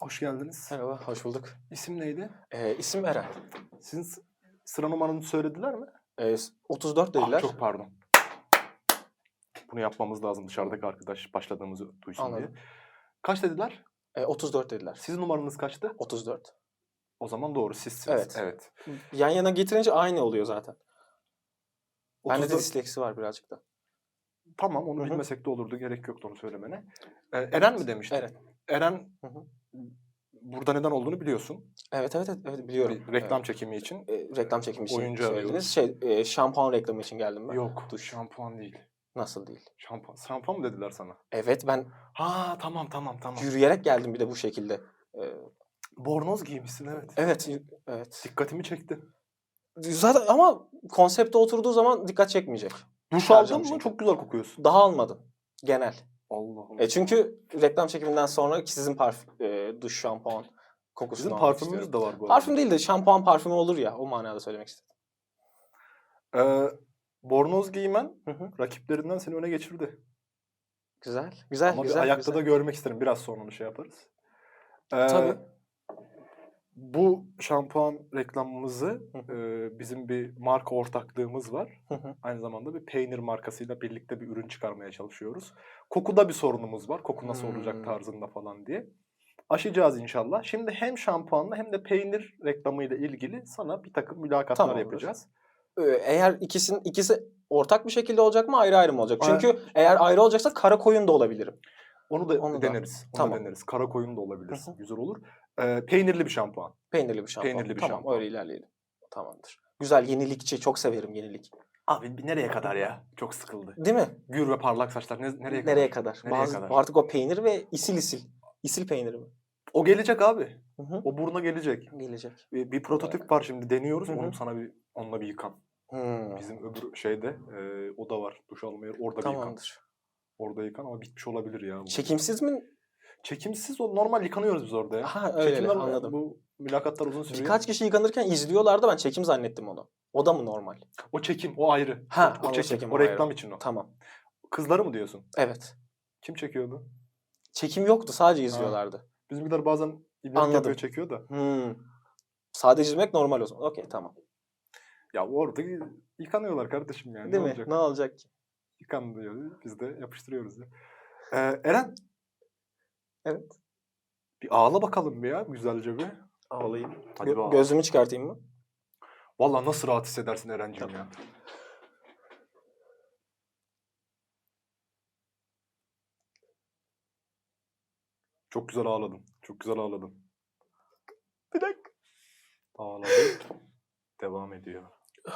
Hoş geldiniz. Merhaba, hoş bulduk. İsim neydi? Ee, isim Eren. Sizin s- sıra numaranızı söylediler mi? Ee, s- 34 Ah, dediler. çok pardon. Bunu yapmamız lazım dışarıdaki arkadaş başladığımızı duysun Anladım. diye. Kaç dediler? Ee, 34 dediler. Sizin numaranız kaçtı? 34. O zaman doğru sizsiniz. Evet. evet. Yan yana getirince aynı oluyor zaten. Bende de 34 disleksi var birazcık da. Tamam onu Hı hı. bilmesek de olurdu. Gerek yoktu onu söylemene. Ee, Eren mi demiştin? Eren. Eren Hı hı. Burada neden olduğunu biliyorsun. Evet evet evet, evet biliyorum. Bir reklam Evet. çekimi için. Ee, reklam çekimi için Oyuncu söylediniz. Şey, e, şampuan reklamı için geldim ben. Yok. Duş. Şampuan değil. Nasıl değil? Şampuan. Şampuan mı dediler sana? Evet ben Ha tamam tamam tamam. yürüyerek geldim bir de bu şekilde. Ee, Bornoz giymişsin evet. evet, evet. Dikkatimi çekti. Zaten ama konsepte oturduğu zaman dikkat çekmeyecek. Duş aldın mı? Çok güzel kokuyorsun. Daha almadım. Genel. Allah Allah. E çünkü reklam çekiminden sonra ki sizin parfüm, e, duş şampuan kokusunu Bizim almak parfümümüz istiyorum. de var bu arada. Parfüm değil de şampuan parfümü olur ya o manada söylemek istedim. Ee, bornoz giymen Hı hı. rakiplerinden seni öne geçirdi. Güzel. Güzel. Ama bir güzel, ayakta güzel. da görmek isterim. Biraz sonra onu şey yaparız. Ee, Tabii. Bu şampuan reklamımızı e, bizim bir marka ortaklığımız var. Aynı zamanda bir peynir markasıyla birlikte bir ürün çıkarmaya çalışıyoruz. Kokuda bir sorunumuz var. Koku nasıl Hmm. olacak tarzında falan diye. Aşacağız inşallah. Şimdi hem şampuanla hem de peynir reklamıyla ilgili sana bir takım mülakatlar Tamamdır. yapacağız. Ee, Eğer ikisinin ikisi ortak bir şekilde olacak mı ayrı ayrı mı olacak? Çünkü eğer ayrı olacaksa kara koyun da olabilirim. Onu da Onu da. deneriz. Onu Tamam. da deneriz. Kara koyun da olabilir. Hı hı. Güzel olur. Ee, peynirli bir şampuan. Peynirli bir şampuan. Peynirli bir tamam şampuan. öyle ilerleyelim. Tamamdır. Güzel yenilikçi çok severim yenilik. Abi bir nereye kadar ya? Çok sıkıldı. Değil mi? Gür ve parlak saçlar ne- nereye kadar? Nereye kadar? Nereye Bazı, kadar? Artık o peynir ve isil isil. İsil peyniri mi? O gelecek abi. Hı hı. O buruna gelecek. Gelecek. Bir, bir prototip var şimdi deniyoruz. Hı hı. Onu sana bir onunla bir yıkan. Hmm. Bizim öbür şeyde e, o da var. Duş almaya orada bir yıkan. Tamamdır. Orada yıkan ama bitmiş olabilir ya. bu. Çekimsiz mi? Çekimsiz o normal yıkanıyoruz biz orada ya. Ha öyle Çekimler anladım. bu mülakatlar uzun sürüyor. Birkaç kişi yıkanırken izliyorlardı ben çekim zannettim onu. O da mı normal? O çekim o ayrı. Ha, o o çekim. çekim, o o reklam ayrı. için o. Tamam. Kızları mı diyorsun? Evet. Kim çekiyordu? Çekim yoktu sadece izliyorlardı. Bizimkiler bazen Anladım. yapıyor çekiyor da. Hmm. Sadece izlemek normal o zaman. Okey tamam. Ya orada yıkanıyorlar kardeşim yani. Değil ne mi? olacak? Ne olacak ki? Yıkan diyor. Biz de yapıştırıyoruz ya. Ee, Eren Evet. bir ağla bakalım bir ya güzelce bir. Ağlayayım. Hadi Gö- ağla. gözümü çıkartayım mı? Vallahi nasıl rahat hissedersin Eren'cim ya. Çok güzel ağladın. Çok güzel ağladın. Bir dakika. Ağladı. Devam ediyor.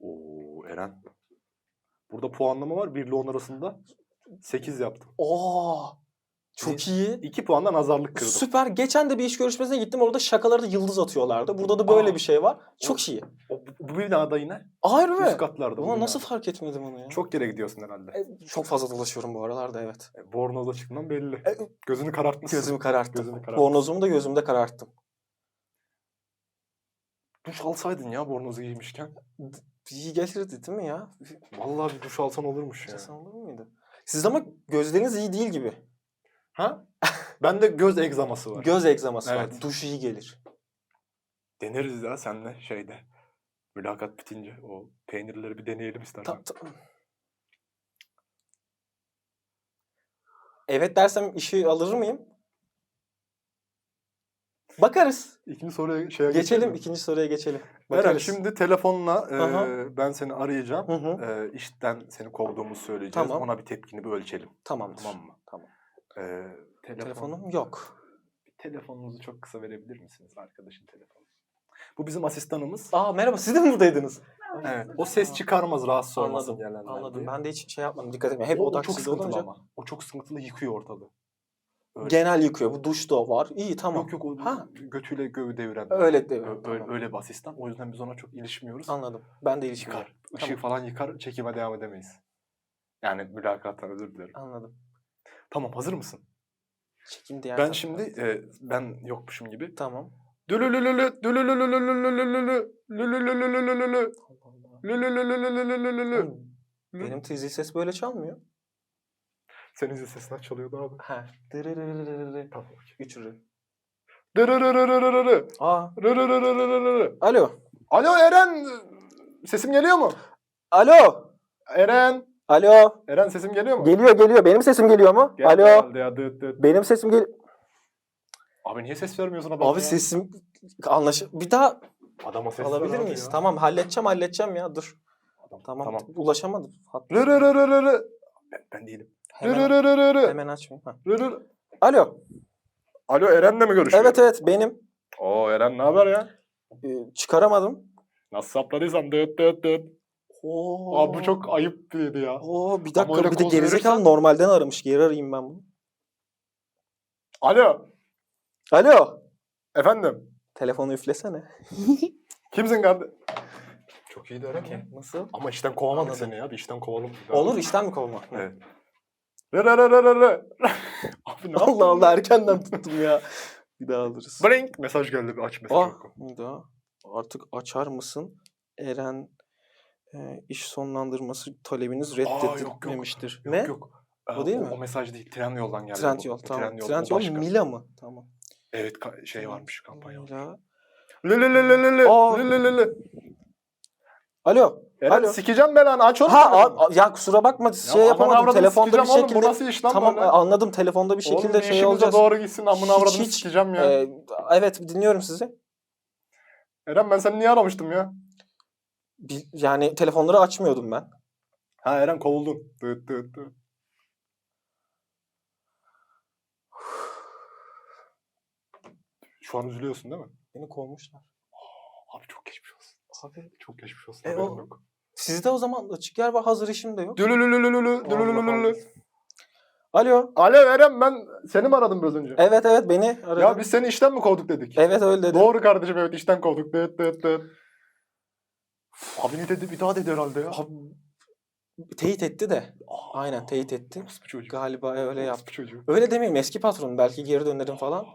Oo Eren. Burada puanlama var. 1 ile 10 arasında. 8 yaptım. Oo. Çok iyi. 2 puanla nazarlık kırdım. Süper. Geçen de bir iş görüşmesine gittim. Orada şakalarda yıldız atıyorlardı. Burada da böyle Aa. bir şey var. Çok iyi. O, bu binada yine. Ayrı Üst mı? katlarda. bu Ulan nasıl fark etmedim onu ya? Çok yere gidiyorsun herhalde. E, çok fazla dolaşıyorum bu aralarda evet. E, Bornoz açıkından belli. E, Gözünü karartmışsın. Gözümü kararttım. Gözünü karartmışsın. Bornozumu da gözümde kararttım. Duş alsaydın ya bornozu giymişken. İyi getirdi değil mi ya? Vallahi bir duş alsan olurmuş ya. Sen olur muydu? Sizde ama gözleriniz iyi değil gibi. Ha? Bende göz egzaması var. Göz egzaması var. Evet. Duş iyi gelir. Deneriz ya senle şeyde. Mülakat bitince o peynirleri bir deneyelim istersen. Ta- ta- Evet dersem işi alır mıyım? Bakarız. İkinci soruya şeye Geçelim. mi? ikinci soruya geçelim. Eren Bakarız. şimdi telefonla e, ben seni arayacağım. Hı hı. E, işten seni kovduğumuzu söyleyeceğiz. Tamam. Ona bir tepkini bir ölçelim. Tamamdır. Tamam mı? Tamam. E, telefon, Telefonum yok. Telefonunuzu çok kısa verebilir misiniz arkadaşın telefonu? Bu bizim asistanımız. Aa merhaba siz de mi buradaydınız? Evet. O ses çıkarmaz rahatsız olmasın Anladım. Anladım. diye. Ben de hiç şey yapmadım. Dikkat etmeyin. Hep o, odak çok sıkıntılı olunca. ama. O çok sıkıntılı yıkıyor ortalığı. Öyle. Genel yıkıyor. Bu duş da var. İyi tamam. Yok yok o Ha. götüyle göğü deviren. Öyle de. Ö- öyle, tamam. öyle bir asistan. O yüzden biz ona çok ilişmiyoruz. Anladım. Ben de ilişki Yıkar. Işığı Tamam. falan yıkar. Çekime devam edemeyiz. Yani mülakattan özür dilerim. Anladım. Tamam hazır mısın? Çekim diğer Ben şimdi e, ben yokmuşum gibi. Tamam. Dülülülülü, lülülülülülülü, lülülülülülülülü. Benim zil ses böyle çalmıyor. Senin zil sesini çalıyordu abi. Ha. Dırırırırırırı. Tamam. Üç rı. Dırırırırırırı. Aa. Rırırırırırırı. Alo. Alo Eren. Sesim geliyor mu? Alo. Eren. Alo. Eren sesim geliyor mu? Geliyor geliyor. Benim sesim geliyor mu? Geldi Alo. herhalde Ya. Dıt dıt. Benim sesim gel. Abi niye ses vermiyorsun adama? Abi ya? sesim anlaş. Bir daha Adama ses alabilir ver abi miyiz? ya. Tamam halledeceğim halledeceğim ya. Dur. Tamam. Tamam. Tamam. Ulaşamadım. Hat- Rırırırırırı. Ben, ben değilim. Hemen, Rırırırırırı. hemen açmayayım. Ha. Rırır. Alo. Alo Eren'le mi görüşüyor? Evet evet benim. Oo Eren ne haber ya? Ee, çıkaramadım. Nasıl sapladıysan dıt dıt dıt. Oo. Abi bu çok ayıp dedi ya. Oo bir Ama dakika bir de koz gerizekalı verirsen- normalden aramış. Geri arayayım ben bunu. Alo. Alo. Efendim. Telefonu üflesene. Kimsin kardeşim? Çok iyi de Eren ya. Nasıl? Ama işten kovamadık Anladım. seni ya. Bir işten kovalım. Olur işten mi kovma? Evet. Rırırırırırı. Abi ne? Allah Allah erkenden tuttum ya. Bir daha alırız. Blink. Mesaj geldi. Bir aç mesaj Ah, oku. bir daha. Artık açar mısın? Eren e, iş sonlandırması talebiniz reddedilmemiştir. Yok ne? yok. Ee, O değil mi? O mesaj değil. Tren yoldan geldi. Trend bu. yol Bu tamam. Tren yol, Trend yol başka. Mila mı? Tamam. Evet ka- şey varmış kampanya. Mila. Lülülülülülü. Aa. Lülülülü. Alo. Eren Alo. sikeceğim belanı aç oğlum. Ha a- a- ya kusura bakma Ya şey aman yapamadım. avradını Telefonda bir sikeceğim oğlum, şekilde. Bu nasıl iş lan Tamam böyle? anladım. Telefonda bir Oğlum şekilde bir şey işimize olacağız. doğru gitsin amına Hiç, avradını hiç. sikeceğim ya. Ee, evet dinliyorum sizi. Eren ben seni niye aramıştım ya? Bir- yani telefonları açmıyordum ben. Ha Eren kovuldun. Dıt dıt dıt. Şu an üzülüyorsun değil mi? Beni kovmuşlar. Abi çok geçmiş olsun. Abi Çok geçmiş olsun. E, o- yok. sizde o zaman açık yer var hazır işim de yok. Dülülülülülülü, dülülülülülü. Alo. Alo Eren ben seni mi aradım biraz önce? Evet evet beni aradı. Ya biz seni işten mi kovduk dedik? Evet öyle dedi. Doğru kardeşim evet işten kovduk. Dıt dıt dıt. Abi ne dedi bir daha dedi herhalde ya. Abi, teyit etti de. Aynen teyit etti. Çocuk? Galiba öyle yaptı. çocuk? Öyle demeyeyim eski patron belki geri dönerim falan.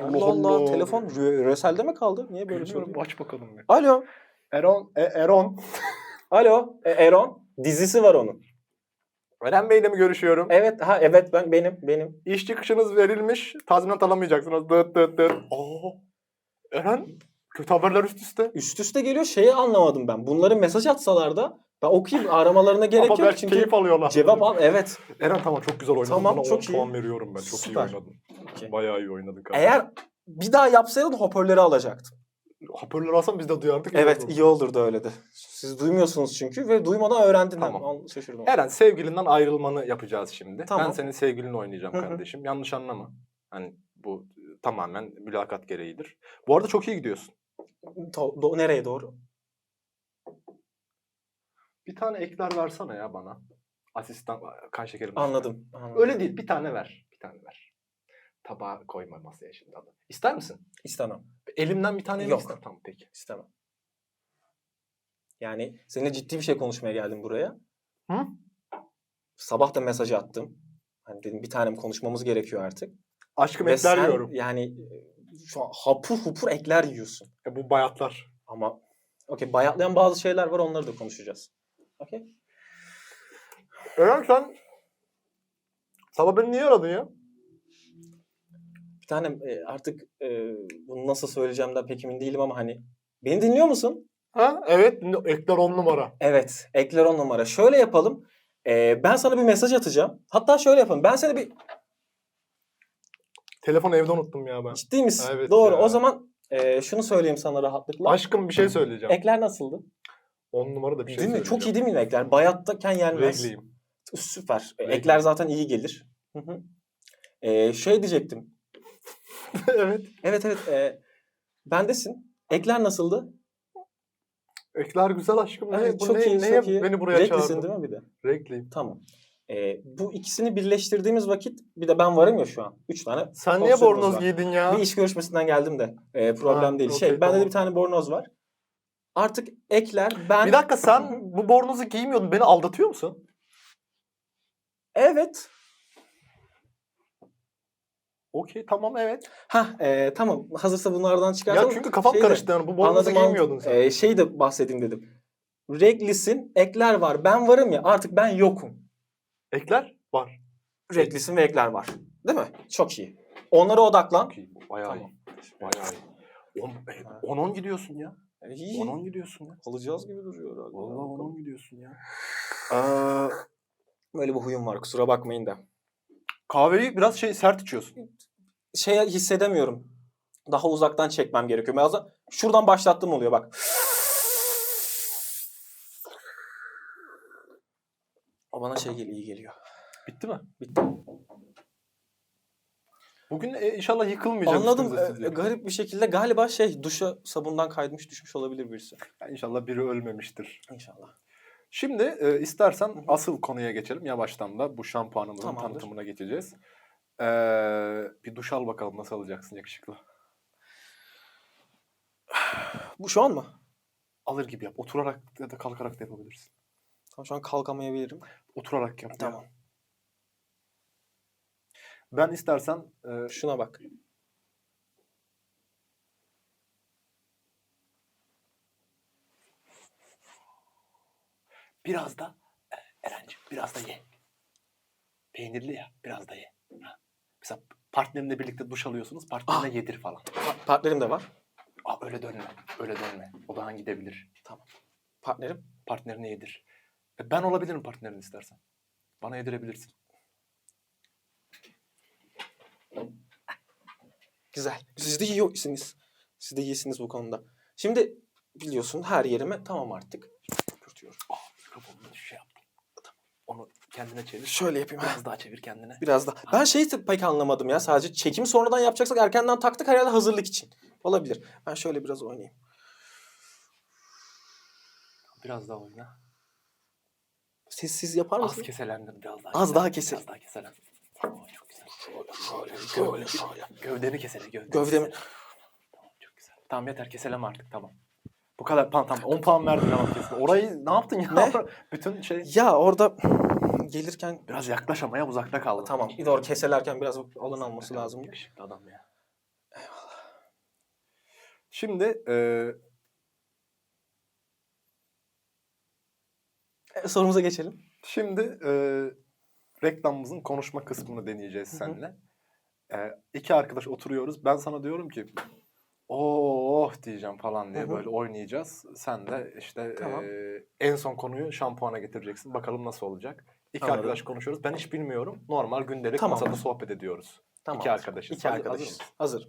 Allah Allah, telefon rö- Rösel'de mi kaldı? Niye böyle şey Bilmiyorum, aç bakalım bir. Alo. Eron, e, Eron. Alo. E, Eron. Dizisi var onun. Eren Bey'le mi görüşüyorum? Evet ha evet ben benim benim. İş çıkışınız verilmiş. Tazminat alamayacaksınız. Dıt dıt dıt. Oo. Eren kötü haberler üst üste. Üst üste geliyor şeyi anlamadım ben. Bunları mesaj atsalar da ben okuyayım aramalarına gerek Ama yok belki çünkü keyif alıyorlar. cevap al evet. Eren tamam çok güzel oynadın. Tamam, Bana çok 10 iyi. puan veriyorum ben. Çok Süper. iyi oynadın. Okey. Bayağı iyi oynadın kardeşim. Eğer bir daha yapsaydın hoparlörü alacaktım. Hoparlör alsam biz de duyardık. Evet iyi olurdu öyle de. Siz duymuyorsunuz çünkü ve duymadan öğrendin. Tamam. Tamam. Şaşırdım. Eren sevgilinden ayrılmanı yapacağız şimdi. Tamam. Ben senin sevgilini oynayacağım Hı hı. kardeşim. Yanlış anlama. Hani bu tamamen mülakat gereğidir. Bu arada çok iyi gidiyorsun. To- do- nereye doğru? Bir tane ekler versene ya bana. Asistan kan şekerim. Anladım. anladım. Öyle değil. Bir tane ver. Bir tane ver. Tabağa koyma masaya şimdi adı. İster misin? İstemem. Elimden bir tane Yok. ister. Tamam peki. İstemem. Yani seninle ciddi bir şey konuşmaya geldim buraya. Hı? Sabah da mesaj attım. Hani dedim bir tanem konuşmamız gerekiyor artık. Aşkım Ve ekler sen yiyorum. yani e, şu an hapur hupur ekler yiyorsun. E, bu bayatlar. Ama okey bayatlayan bazı şeyler var onları da konuşacağız. Okey. Eren sen sabah beni niye aradın ya? Bir tanem e, artık e, bunu nasıl söyleyeceğimden pek emin değilim ama hani beni dinliyor musun? Ha? Evet. Ekler on numara. Evet. Ekler on numara. Şöyle yapalım. E, ben sana bir mesaj atacağım. Hatta şöyle yapalım. Ben sana bir Telefonu evde unuttum ya ben. Ciddi misin? Evet Doğru. ya. O zaman e, şunu söyleyeyim sana rahatlıkla. Aşkım bir şey söyleyeceğim. Ekler nasıldı? On numara da bir şey değil mi? Çok iyi değil mi ekler? Bayattaken yenmez. Regliyim. Süper. Regli. Ekler zaten iyi gelir. Hı hı. E, şey diyecektim. evet. Evet evet. E, bendesin. Ekler nasıldı? Ekler güzel aşkım. Ne, Evet, bu çok ne, iyi, neye çok iyi. beni buraya Renklisin çağırdın? değil mi bir de? Renkliyim. Tamam. E, bu ikisini birleştirdiğimiz vakit bir de ben varım ya şu an. Üç tane. Sen niye bornoz var. giydin ya? Bir iş görüşmesinden geldim de. E, problem Ha, değil. okey, şey, bende tamam. de bir tane bornoz var. Artık ekler ben... Bir dakika sen bu bornozu giymiyordun. Beni aldatıyor musun? Evet. Okey tamam evet. Ha e, tamam. Hazırsa bunlardan Ya çıkartalım. çünkü kafam Şey de- karıştı yani. Bu bornozu Anladım, giymiyordun sen. E, şey de bahsedeyim dedim. Reglisin, ekler var. Ben varım ya artık ben yokum. Ekler? Var. Renklisin ve ekler var. Değil mi? Çok iyi. Onlara odaklan. Çok iyi. Bayağı Tamam. iyi. Bayağı iyi. 10-10 gidiyorsun ya. İyi. 10-10 gidiyorsun ya. Alacağız gibi duruyor herhalde. Vallahi 10-10 gidiyorsun ya. Aa, böyle bir huyum var kusura bakmayın da. Kahveyi biraz şey sert içiyorsun. Şey hissedemiyorum. Daha uzaktan çekmem gerekiyor. Bazen şuradan başlattım oluyor bak. O bana şey geliyor, iyi geliyor. Bitti mi? Bitti. Bugün e, inşallah yıkılmayacak. Anladım. sizce. garip bir şekilde galiba şey duşa sabundan kaymış düşmüş olabilir birisi. Yani İnşallah biri ölmemiştir. İnşallah. Şimdi e, istersen hı. asıl konuya geçelim. Yavaştan da bu şampuanımızın Tamamdır. tanıtımına geçeceğiz. Ee, bir duş al bakalım nasıl alacaksın yakışıklı. Bu şu an mı? Alır gibi yap. Oturarak ya da kalkarak da yapabilirsin. Tamam şu an kalkamayabilirim. Oturarak yap. ya. Tamam. Ben istersen e, Şuna bak. biraz da e, Eren'ciğim biraz da ye. Peynirli ya biraz da ye. Ha. Mesela partnerinle birlikte duş alıyorsunuz partnerine Ah. yedir falan. Pa- partnerim de var. Aa, öyle dönme. Öyle dönme. O da gidebilir. Partnerim. Partnerine yedir. E, ben olabilirim partnerin istersen. Bana yedirebilirsin. Güzel. Siz de iyisiniz. Siz de iyisiniz bu konuda. Şimdi biliyorsun her yerime tamam artık. Pürtüyorum. Mikrofonunu şey yaptım. Tamam. Onu kendine çevir. Şöyle yapayım. Biraz daha çevir kendine. Biraz da. Ben şeyi pek anlamadım ya. Sadece çekim sonradan yapacaksak erkenden taktık herhalde hazırlık için. Olabilir. Ben şöyle biraz oynayayım. Biraz daha oyna. Siz siz yapar Az mısınız? keselendir biraz daha. Az daha keselim. Biraz daha keselen. Oo, çok Şöyle, şöyle, şöyle. gövdeni kesele. Gövdeni Gövdemi. kesele. Tamam çok güzel. Tamam yeter keseleme artık tamam. Bu kadar tamam tamam 10 puan verdin ama kesin. Orayı ne yaptın ya? Ne? Bütün şey Ya orada gelirken biraz yaklaş ama ya uzakta kaldı. tamam. Bir orada keselerken biraz alın alması lazım. Yakışıklı adam ya. Şimdi e, E, sorumuza geçelim. Şimdi e, reklamımızın konuşma kısmını deneyeceğiz seninle. E, iki arkadaş oturuyoruz. Ben sana diyorum ki oh diyeceğim falan diye Hı hı. böyle oynayacağız. Sen de işte Tamam. e, en son konuyu şampuana getireceksin. Bakalım nasıl olacak. İki Anladım. arkadaş konuşuyoruz. Ben hiç bilmiyorum. Normal gündelik Tamamdır. masada sohbet ediyoruz. Tamam. İki arkadaşız. İki Hazır- arkadaşız. hazır mısın? Hazır.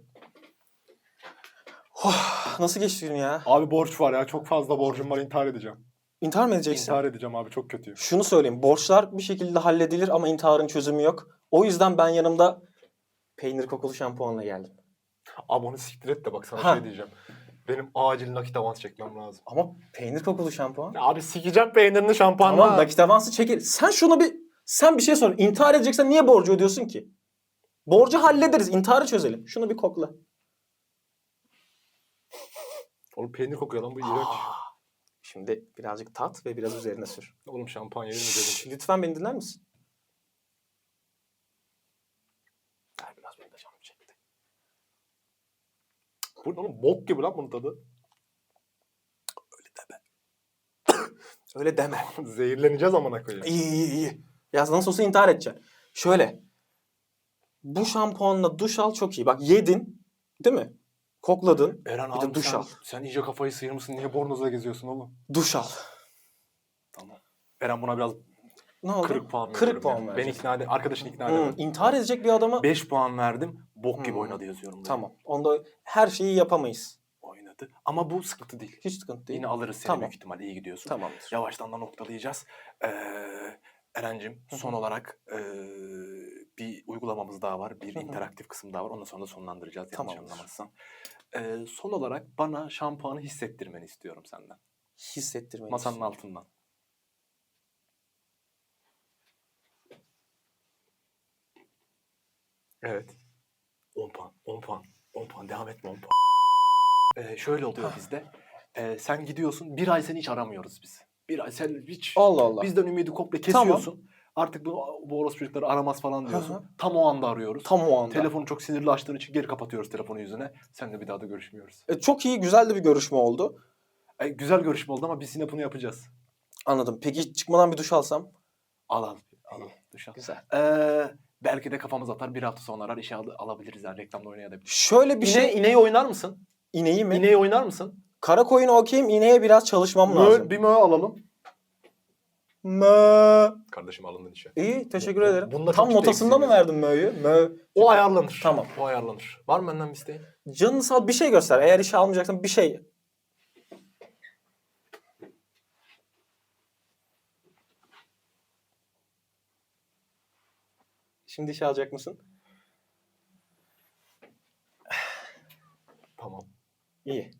Oh, nasıl geçti gün ya? Abi borç var ya. Çok fazla borcum var. intihar edeceğim. İntihar mı edeceksin? İntihar edeceğim abi. Çok kötüyüm. Şunu söyleyeyim. Borçlar bir şekilde halledilir ama intiharın çözümü yok. O yüzden ben yanımda peynir kokulu şampuanla geldim. Abi onu siktir et de bak sana Ha. şey diyeceğim. Benim acil nakit avans çekmem lazım. Ama peynir kokulu şampuan. Abi sikeceğim peynirini şampuanla. Tamam nakit avansı çekil. Sen şunu bir sen bir şey sor. İntihar edeceksen niye borcu ödüyorsun ki? Borcu hallederiz. intiharı çözelim. Şunu bir kokla. Oğlum peynir kokuyor lan bu iğrenç. Şimdi birazcık tat ve biraz üzerine sür. Oğlum şampanya yemin ederim. Lütfen beni dinler misin? Ver biraz benim de canım çekti. Bu ne oğlum bok gibi lan bunun tadı. Öyle deme. Zehirleneceğiz amına koyayım. İyi iyi iyi. Ya nasıl olsa intihar edeceksin. Şöyle. Bu şampuanla duş al çok iyi. Bak yedin. Değil mi? Kokladın. Eren Bir de duş sen, al. sen iyice kafayı sıyırmışsın. Niye bornozla geziyorsun oğlum? Duş al. Tamam. Eren buna biraz Ne oldu? kırık puan. Kırık puan yani. Ben ikna ede Arkadaşını ikna Hmm, edemedim. intihar edecek bir adama 5 puan verdim. Bok gibi Hmm. oynadı yazıyorum. buraya. tamam. Onda her şeyi yapamayız. Oynadı. Ama bu sıkıntı değil. Hiç sıkıntı değil. Yine alırız seni Tamam. büyük ihtimal. İyi gidiyorsun. Tamamdır. Yavaştan da noktalayacağız. Ee, Eren'cim son olarak ee, bir uygulamamız daha var. Bir Hı hı. interaktif kısım daha var. Ondan sonra da sonlandıracağız yanlış Tamamdır. anlamazsan. Ee, son olarak bana şampuanı hissettirmeni istiyorum senden. Hissettirmeniz. Masanın altından. Evet. 10 puan, 10 puan, 10 puan. Devam etme 10 puan. Ee, şöyle oluyor Hah. bizde. Ee, sen gidiyorsun, bir ay seni hiç aramıyoruz biz. Bir ay sen hiç Allah Allah. bizden ümidi komple Tamam. kesiyorsun. Artık bu, bu orospu çocukları aramaz falan diyorsun. Hı hı. Tam o anda arıyoruz. Tam o anda. Telefonu çok sinirli açtığın için geri kapatıyoruz telefonu yüzüne. Seninle bir daha da görüşmüyoruz. E, çok iyi, güzel de bir görüşme oldu. Ee, güzel görüşme oldu ama biz yine bunu yapacağız. Anladım. Peki çıkmadan bir duş alsam? Al al. Alalım. Duş al. Güzel. Ee, belki de kafamız atar bir hafta sonra arar işe al- alabiliriz yani reklamda oynayabiliriz. Şöyle bir İne, şey ineği oynar mısın? ineği mi? İneği oynar mısın? Kara koyun okeyim ineğe biraz çalışmam lazım. Mö, bir mö alalım. Mö. Kardeşim alındın işe. İyi teşekkür Bu- ederim. bunda Tam notasında mı eksiğimiz verdin mö'yü? Mö. O ayarlanır. Tamam. O ayarlanır. Var mı benden bir isteğin? Canını sal bir şey göster. Eğer işe almayacaksan bir şey. Şimdi işe alacak mısın? Tamam. İyi.